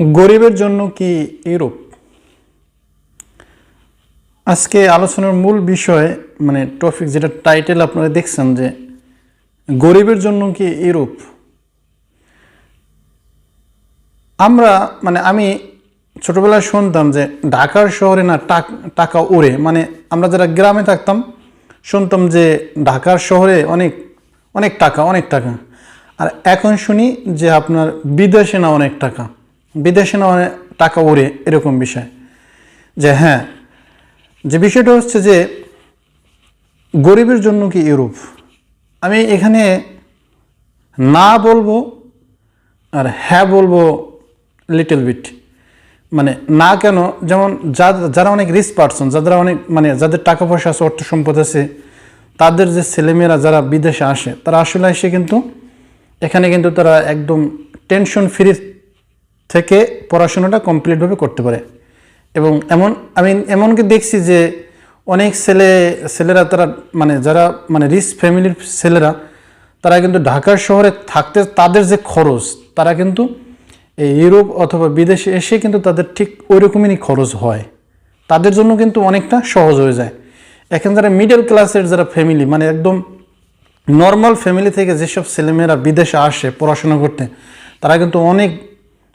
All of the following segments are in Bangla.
গরিবের জন্য কি ইউরোপ আজকে আলোচনার মূল বিষয় মানে টপিক যেটা টাইটেল আপনারা দেখছেন যে, গরিবের জন্য কি ইউরোপ আমরা মানে আমি ছোটবেলায় শুনতাম যে ঢাকার শহরে না টাক- ওড়ে মানে আমরা যারা গ্রামে থাকতাম, শুনতাম যে ঢাকার শহরে অনেক অনেক টাকা অনেক টাকা। আর এখন শুনি যে আপনার বিদেশে না অনেক টাকা। বিদেশে না টাকা ওড়ে এরকম বিষয়। যে হ্যাঁ যে বিষয়টা হচ্ছে যে গরিবের জন্য কি ইউরোপ আমি এখানে না বলব আর হ্যাঁ বলব লিটল বিট মানে না কেন, যেমন যারা অনেক রিচ পার্সন যাদের অনেক মানে যাদের টাকা পয়সা আছে, অর্থ সম্পদ আছে, তাদের যে ছেলেমেয়েরা যারা বিদেশে আসে, তারা আসলে এসে কিন্তু, এখানে কিন্তু তারা একদম টেনশন ফ্রি থেকে পড়াশোনাটা কমপ্লিটভাবে করতে পারে। এবং এমন আমি এমনকি দেখছি যে অনেক ছেলে, ছেলেরা তারা মানে যারা মানে রিচ ফ্যামিলির ছেলেরা, তারা কিন্তু ঢাকার শহরে থাকতে, তাদের যে খরচ, তারা কিন্তু এই ইউরোপ অথবা বিদেশে এসে কিন্তু তাদের ঠিক ওই রকমই খরচ হয়। তাদের জন্য কিন্তু অনেকটা সহজ হয়ে যায়। এখন যারা মিডল ক্লাসের যারা ফ্যামিলি মানে একদম নর্মাল ফ্যামিলি থেকে যেসব ছেলেমেয়েরা বিদেশে আসে পড়াশোনা করতে, তারা কিন্তু অনেক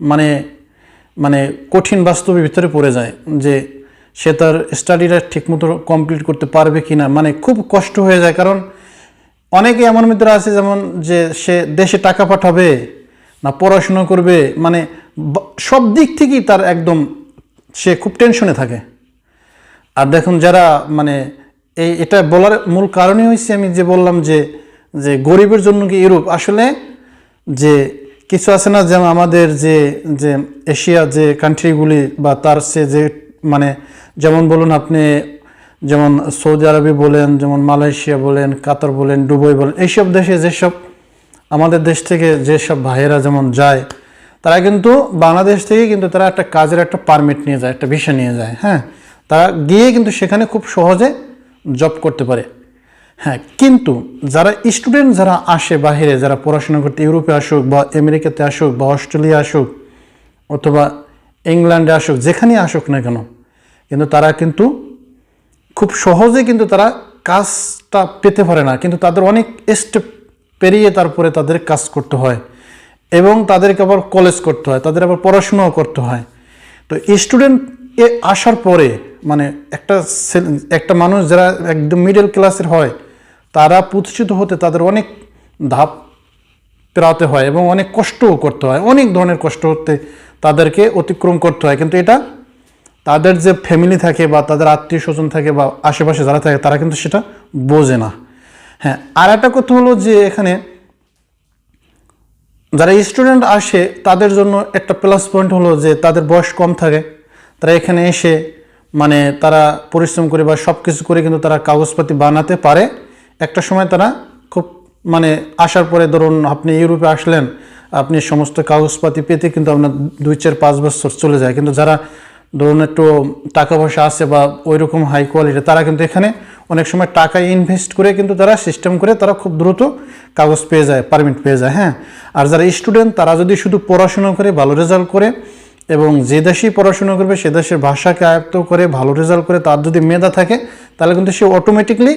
মানে মানে কঠিন বাস্তবের ভিতরে পড়ে যায় যে সে তার স্টাডিটা ঠিকমতো কমপ্লিট করতে পারবে কি না মানে খুব কষ্ট হয়ে যায় কারণ অনেকে এমন মিত্র আছে যেমন যে সে দেশে টাকা পাঠাবে না পড়াশোনা করবে। মানে সব দিক থেকেই তার একদম সে খুব টেনশনে থাকে। আর দেখুন যারা মানে এই, এটা বলার মূল কারণই হয়েছে আমি যে বললাম যে যে গরিবের জন্য কি ইউরোপ আসলে যে কিছু আছে না যেমন আমাদের যে যে এশিয়া যে কান্ট্রিগুলি বা তার সে যে মানে যেমন বলুন আপনি, যেমন সৌদি আরবে বলেন, যেমন মালয়েশিয়া বলেন, কাতার বলেন, দুবাই বলেন, এইসব দেশে যেসব আমাদের দেশ থেকে যেসব ভাইয়েরা যেমন যায়, তারা কিন্তু বাংলাদেশ থেকে কিন্তু তারা একটা কাজের একটা পারমিট নিয়ে যায়, একটা ভিসা নিয়ে যায় হ্যাঁ? তারা গিয়ে কিন্তু সেখানে খুব সহজে জব করতে পারে। হ্যাঁ কিন্তু যারা স্টুডেন্ট, যারা আসে বাহিরে, যারা পড়াশোনা করতে ইউরোপে আসুক বা আমেরিকাতে আসুক বা অস্ট্রেলিয়া আসুক অথবা ইংল্যান্ডে আসুক, যেখানেই আসুক না কেন, কিন্তু তারা কিন্তু খুব সহজে কিন্তু তারা কাজটা পেতে পারে না। কিন্তু তাদের অনেক স্টেপ পেরিয়ে তারপরে তাদের কাজ করতে হয় এবং তাদেরকে আবার কলেজ করতে হয়, তাদের আবার পড়াশোনাও করতে হয়। তো স্টুডেন্ট এ আসার পরে মানে একটা একটা মানুষ যারা একদম মিডল ক্লাসের হয় তারা প্রতিষ্ঠিত হতে তাদের অনেক ধাপ পেরাতে হয় এবং অনেক কষ্টও করতে হয়। অনেক ধরনের কষ্ট হতে তাদেরকে অতিক্রম করতে হয়। কিন্তু এটা তাদের যে ফ্যামিলি থাকে বা তাদের আত্মীয় স্বজন থাকে বা আশেপাশে যারা থাকে, তারা কিন্তু সেটা বোঝে না। হ্যাঁ আর একটা কথা হলো যে এখানে যারা স্টুডেন্ট আসে, তাদের জন্য একটা প্লাস পয়েন্ট হলো যে তাদের বয়স কম থাকে। তারা এখানে এসে মানে তারা পরিশ্রম করে বা সব কিছু করে কিন্তু তারা কাগজপাতি বানাতে পারে। একটা সময় তারা খুব মানে আসার পরে ধরুন আপনি ইউরোপে আসলেন, আপনি সমস্ত কাগজপাতি পেতে কিন্তু আপনার দুই চার পাঁচ বছর চলে যায়। কিন্তু যারা ধরুন একটু টাকা পয়সা আছে বা ওই রকম হাই কোয়ালিটি তারা কিন্তু এখানে অনেক সময় টাকা ইনভেস্ট করে কিন্তু তারা সিস্টেম করে তারা খুব দ্রুত কাগজ পেয়ে যায় পারমিট পেয়ে যায় হ্যাঁ। আর যারা স্টুডেন্ট তারা যদি শুধু পড়াশোনা করে, ভালো রেজাল্ট করে এবং যে দেশেই পড়াশোনা করবে, সে দেশের ভাষাকে আয়ত্ত করে, ভালো রেজাল্ট করে, তার যদি মেধা থাকে, তাহলে কিন্তু সে অটোমেটিকলি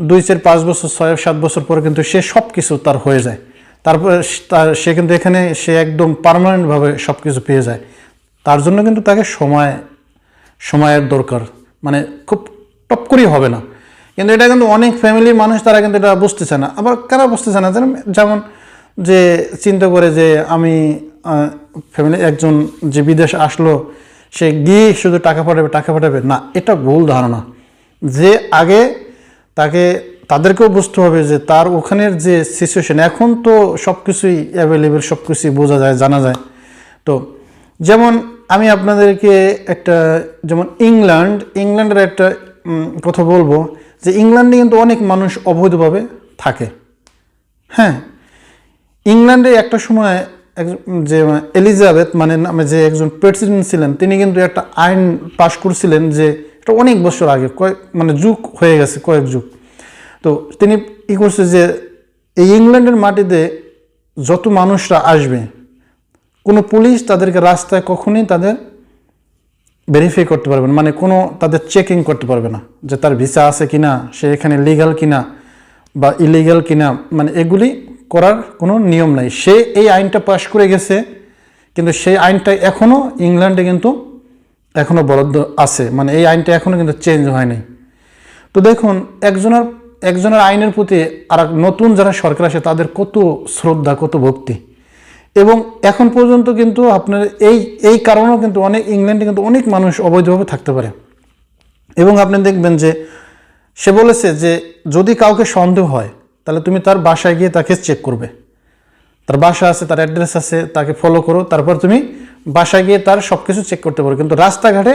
দুই চার পাঁচ বছর, ছয়, সাত বছর পরে কিন্তু সে সব কিছু তার হয়ে যায়। তারপরে তার সে কিন্তু এখানে সে একদম পারমানেন্টভাবে সব কিছু পেয়ে যায়। তার জন্য কিন্তু তাকে সময়, সময়ের দরকার। মানে খুব টপ করেই হবে না। কিন্তু এটা কিন্তু অনেক ফ্যামিলির মানুষ তারা কিন্তু এটা বুঝতেছে না। আবার কারা বুঝতেছে না? যেমন যে চিন্তা করে যে আমি ফ্যামিলি একজন যে বিদেশ আসলো, সে গিয়ে শুধু টাকা পাঠাবে টাকা পাঠাবে। না, এটা ভুল ধারণা। যে আগে তাকে, তাদেরকেও বুঝতে হবে যে তার ওখানের যে সিচুয়েশন এখন তো সব কিছুই অ্যাভেলেবেল সব কিছুই বোঝা যায়, জানা যায়। তো যেমন আমি আপনাদেরকে একটা, যেমন ইংল্যান্ড ইংল্যান্ডের একটা কথা বলব যে ইংল্যান্ডে কিন্তু অনেক মানুষ অবৈধভাবে থাকে। হ্যাঁ ইংল্যান্ডে একটা সময় যে এলিজাবেথ মানে নামে যে একজন প্রেসিডেন্ট ছিলেন, তিনি কিন্তু একটা আইন পাশ করছিলেন যে এটা অনেক বছর আগে, কয়েক মানে যুগ হয়ে গেছে, কয়েক যুগ। তো তিনি ই করছে যে এই ইংল্যান্ডের মাটিতে যত মানুষরা আসবে, কোনো পুলিশ তাদেরকে রাস্তায় কখনোই তাদের ভেরিফাই করতে পারবে না মানে কোনো তাদের চেকিং করতে পারবে না যে তার ভিসা আছে কিনা, সে এখানে লিগাল কিনা বা ইলিগাল কিনা মানে এগুলি করার কোনো নিয়ম নাই। সে এই আইনটা পাশ করে গেছে, কিন্তু সেই আইনটা এখনও ইংল্যান্ডে কিন্তু এখনও বরাদ্দ আছে। মানে এই আইনটা এখনও কিন্তু চেঞ্জ হয়নি। তো দেখুন, একজনের একজনের আইনের প্রতি আর নতুন যারা সরকার আসে, তাদের কত শ্রদ্ধা, কত ভক্তি। এবং এখন পর্যন্ত কিন্তু আপনার এই এই কারণেও কিন্তু অনেক, ইংল্যান্ডে কিন্তু অনেক মানুষ অবৈধভাবে থাকতে পারে। এবং আপনি দেখবেন যে, সে বলেছে যে, যদি কাউকে সন্দেহ হয়, তাহলে তুমি তার বাসায় গিয়ে তাকে চেক করবে। তার বাসা আছে, তার অ্যাড্রেস আছে, তাকে ফলো করো, তারপর তুমি বাসায় গিয়ে তার সব কিছু চেক করতে পারো। কিন্তু রাস্তাঘাটে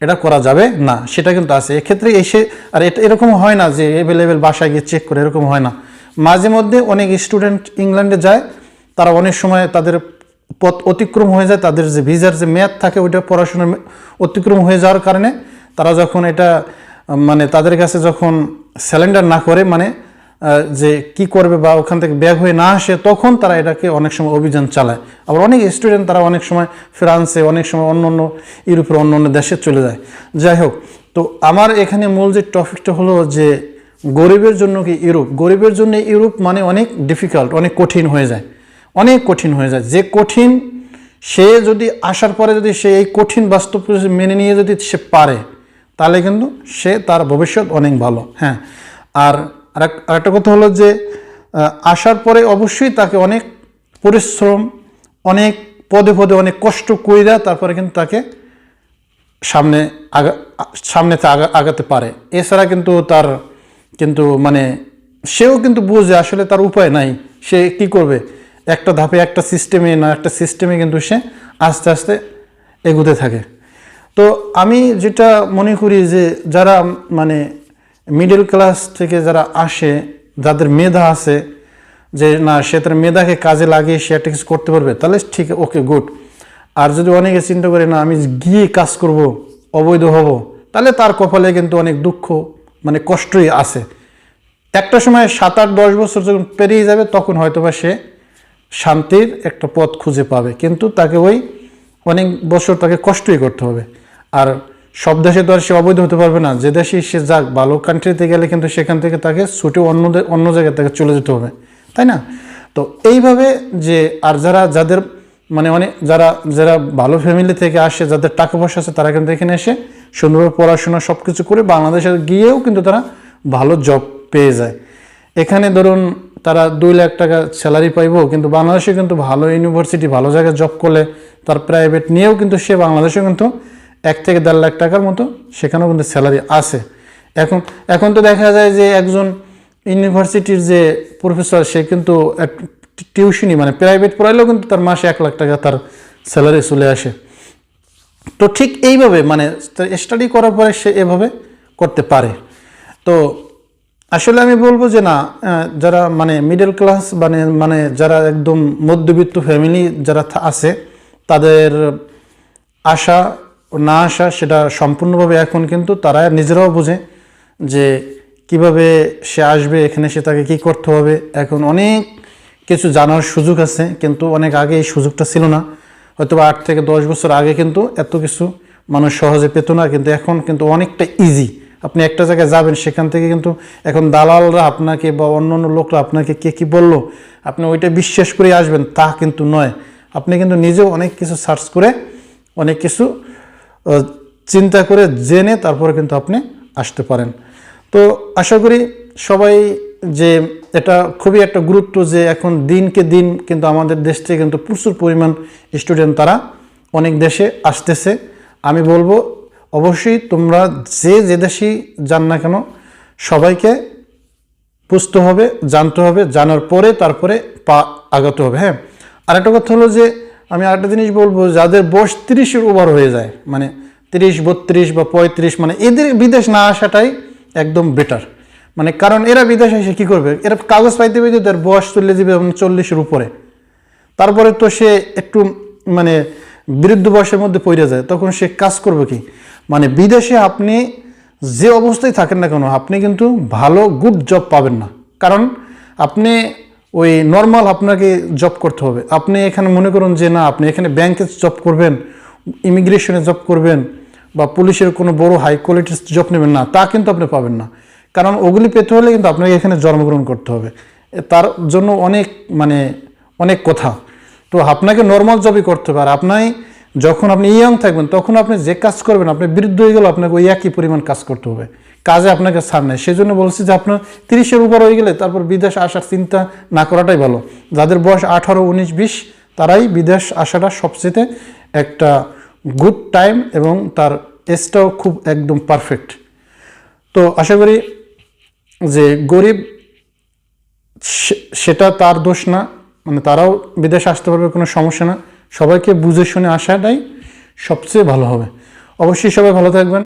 এটা করা যাবে না। সেটা কিন্তু আছে। এক্ষেত্রে এসে, আর এটা এরকম হয় না যে অ্যাভেলেবেল বাসায় গিয়ে চেক করে, এরকম হয় না। মাঝে মধ্যে অনেক স্টুডেন্ট ইংল্যান্ডে যায়। তারা অনেক সময় তাদের পথ অতিক্রম হয়ে যায়। তাদের যে ভিসার যে মেয়াদ থাকে, ওইটা পড়াশোনার অতিক্রম হয়ে যাওয়ার কারণে তারা যখন এটা মানে তাদের কাছে যখন স্যালেন্ডার না করে মানে যে কি করবে বা ওখান থেকে ব্যাগ হয়ে না আসে, তখন তারা এটাকে অনেক সময় অভিযান চালায়। আবার অনেক স্টুডেন্ট তারা অনেক সময় ফ্রান্সে, অনেক সময় অন্য অন্য ইউরোপের অন্য অন্য দেশে চলে যায়। যাই হোক, তো আমার এখানে মূল যে টপিকটা হলো যে গরিবের জন্য কি ইউরোপ? গরিবের জন্য ইউরোপ মানে অনেক ডিফিকাল্ট অনেক কঠিন হয়ে যায়। অনেক কঠিন হয়ে যায়। যে কঠিন সে যদি আসার পরে যদি সে এই কঠিন বাস্তব মেনে নিয়ে যদি সে পারে, তাহলে কিন্তু সে তার ভবিষ্যৎ অনেক ভালো। হ্যাঁ আর আরেক- আরেকটা কথা হলো যে আসার পরে অবশ্যই তাকে অনেক পরিশ্রম, অনেক পদে পদে অনেক কষ্ট কইরা তারপরে কিন্তু তাকে সামনে আগা, সামনে আগাতে পারে। এছাড়া কিন্তু তার কিন্তু মানে সেও কিন্তু বুঝে আসলে তার উপায় নাই, সে কি করবে? একটা ধাপে একটা সিস্টেমে না একটা সিস্টেমে কিন্তু সে আস্তে আস্তে এগুতে থাকে। তো আমি যেটা মনে করি যে, যারা মানে মিডল ক্লাস থেকে যারা আসে, যাদের মেধা আছে, যে না, সে তার মেধাকে কাজে লাগিয়ে সে একটা কিছু করতে পারবে, তাহলে ঠিক ওকে গুড আর যদি অনেকে চিন্তা করে, না, আমি গিয়ে কাজ করব, অবৈধ হব, তাহলে তার কপালে কিন্তু অনেক দুঃখ মানে কষ্টই আছে। একটা সময় সাত আট দশ বছর যখন পেরিয়ে যাবে, তখন হয়তোবা সে শান্তির একটা পথ খুঁজে পাবে। কিন্তু তাকে ওই অনেক বছর তাকে কষ্টই করতে হবে। আর সব দেশে তো আর সে অবৈধ হতে পারবে না। যে দেশে সে যাক, ভালো কান্ট্রিতে গেলে কিন্তু সেখান থেকে তাকে ছুটে অন্য অন্য জায়গায় তাকে চলে যেতে হবে। তাই না? তো এইভাবে যে, আর যারা, যাদের মানে অনেক, যারা যারা ভালো ফ্যামিলি থেকে আসে, যাদের টাকা পয়সা আছে, তারা কিন্তু এখানে এসে সুন্দরভাবে পড়াশোনা সব কিছু করে বাংলাদেশে গিয়েও কিন্তু তারা ভালো জব পেয়ে যায়। এখানে ধরুন তারা দুই লাখ টাকা স্যালারি পাইবো, কিন্তু বাংলাদেশে কিন্তু ভালো ইউনিভার্সিটি ভালো জায়গায় জব করলে তার প্রাইভেট নিয়েও কিন্তু সে বাংলাদেশে কিন্তু এক থেকে দেড় লাখ টাকার মতো, সেখানেও কিন্তু স্যালারি আছে। এখন এখন তো দেখা যায় যে একজন ইউনিভার্সিটির যে প্রফেসর সে কিন্তু টিউশনি মানে প্রাইভেট পড়াইলেও কিন্তু তার মাসে এক লাখ টাকা তার স্যালারি চলে আসে। তো ঠিক এইভাবে মানে স্টাডি করার পরে সে এভাবে করতে পারে। তো আসলে আমি বলব যে না যারা মানে মিডল ক্লাস মানে মানে যারা একদম মধ্যবিত্ত ফ্যামিলি যারা আছে, তাদের আশা না আসা, সেটা সম্পূর্ণভাবে এখন কিন্তু তারা নিজেরাও বোঝে যে কীভাবে সে আসবে, এখানে সে তাকে কী করতে হবে। এখন অনেক কিছু জানার সুযোগ আছে, কিন্তু অনেক আগে এই সুযোগটা ছিল না। হয়তো আট থেকে দশ বছর আগে কিন্তু এত কিছু মানুষ সহজে পেত না, কিন্তু এখন কিন্তু অনেকটা ইজি আপনি একটা জায়গায় যাবেন, সেখান থেকে কিন্তু এখন দালালরা আপনাকে বা অন্য অন্য লোকরা আপনাকে কে কী বলল, আপনি ওইটা বিশ্বাস করে আসবেন, তা কিন্তু নয়। আপনি কিন্তু নিজেও অনেক কিছু সার্চ করে, অনেক কিছু চিন্তা করে জেনে তারপরে কিন্তু আপনি আসতে পারেন। তো আশা করি সবাই যে এটা খুবই একটা গুরুত্ব যে এখন দিনকে দিন কিন্তু আমাদের দেশ থেকে কিন্তু প্রচুর পরিমাণ স্টুডেন্ট তারা অনেক দেশে আসতেছে। আমি বলব, অবশ্যই তোমরা যে যে দেশেই যান না কেন, সবাইকে বুঝতে হবে, জানতে হবে, জানার পরে তারপরে পা আগাতে হবে হ্যাঁ। আর একটা কথা হলো যে আমি আরেকটা জিনিস বলব, যাদের বয়স তিরিশের ওভার হয়ে যায় মানে তিরিশ, বত্রিশ বা পঁয়ত্রিশ মানে এদের বিদেশ না আসাটাই একদম বেটার মানে কারণ এরা বিদেশে এসে কী করবে? এরা কাগজ পাইতে পাইতে তার বয়স চলে যাবে চল্লিশের উপরে। তারপরে তো সে একটু মানে বিরুদ্ধ বয়সের মধ্যে পড়ে যায়, তখন সে কাজ করবে কি? মানে বিদেশে আপনি যে অবস্থায় থাকেন না কেন, আপনি কিন্তু ভালো গুড জব পাবেন না। কারণ আপনি ওই নর্মাল আপনাকে জব করতে হবে। আপনি এখানে মনে করুন যে, না, আপনি এখানে ব্যাংকে জব করবেন ইমিগ্রেশনে জব করবেন বা পুলিশের কোনো বড় হাই কোয়ালিটির জব নেবেন না, তা কিন্তু আপনি পাবেন না। কারণ ওগুলি পেতে হলে কিন্তু আপনাকে এখানে জন্মগ্রহণ করতে হবে। তার জন্য অনেক মানে অনেক কথা। তো আপনাকে নর্মাল জবই করতে হবে। আর আপনার যখন আপনি ইয়ং থাকবেন, তখন আপনি যে কাজ করবেন, আপনি বৃদ্ধ হয়ে গেলে আপনাকে ওই একই পরিমাণ কাজ করতে হবে। কাজে আপনাকে ছাড় নেই। সেজন্য বলছি যে আপনার তিরিশের উপর হয়ে গেলে তারপর বিদেশ আসার চিন্তা না করাটাই ভালো। যাদের বয়স আঠারো, উনিশ, বিশ, তারাই বিদেশ আসাটা সবচেয়ে একটা গুড টাইম এবং তার এজটাও খুব একদম পারফেক্ট তো আশা করি যে গরিব সেটা তার দোষ না মানে তারাও বিদেশে আসতে পারবে, কোনো সমস্যা না। সবাইকে বুঝে শুনে আসাটাই সবচেয়ে ভালো হবে। অবশ্যই সবাই ভালো থাকবেন।